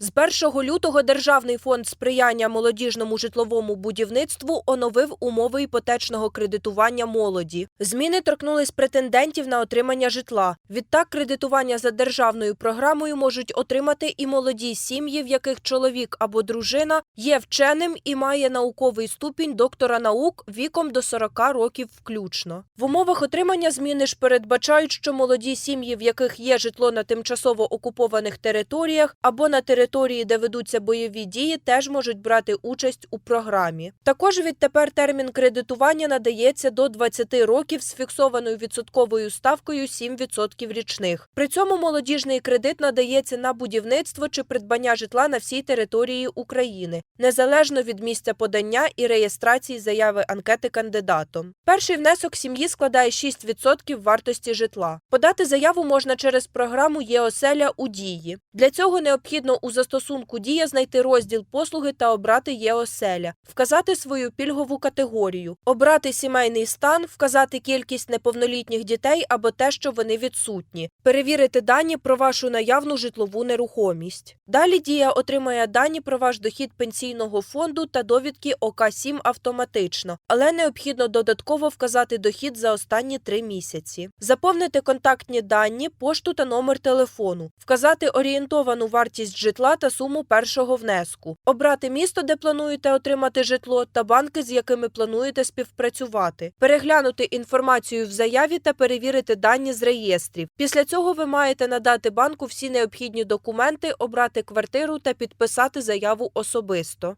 З 1 лютого Державний фонд сприяння молодіжному житловому будівництву оновив умови іпотечного кредитування молоді. Зміни торкнулись претендентів на отримання житла. Відтак, кредитування за державною програмою можуть отримати і молоді сім'ї, в яких чоловік або дружина є вченим і має науковий ступінь доктора наук віком до 40 років включно. В умовах отримання зміни ж передбачають, що молоді сім'ї, в яких є житло на тимчасово окупованих територіях або на території, де ведуться бойові дії, теж можуть брати участь у програмі. Також відтепер термін кредитування надається до 20 років з фіксованою відсотковою ставкою 7% річних. При цьому молодіжний кредит надається на будівництво чи придбання житла на всій території України, незалежно від місця подання і реєстрації заяви анкети кандидатом. Перший внесок сім'ї складає 6% вартості житла. Подати заяву можна через програму ЄОСЕЛЯ у дії. Для цього необхідно у застосунку Дія знайти розділ послуги та обрати ЄОСЕЛЯ, вказати свою пільгову категорію, обрати сімейний стан, вказати кількість неповнолітніх дітей або те, що вони відсутні, перевірити дані про вашу наявну житлову нерухомість. Далі Дія отримає дані про ваш дохід пенсійного фонду та довідки ОК-7 автоматично, але необхідно додатково вказати дохід за останні три місяці. Заповнити контактні дані, пошту та номер телефону, вказати орієнтовану вартість житла та суму першого внеску, обрати місто, де плануєте отримати житло, та банки, з якими плануєте співпрацювати, переглянути інформацію в заяві та перевірити дані з реєстрів. Після цього ви маєте надати банку всі необхідні документи, обрати квартиру та підписати заяву особисто.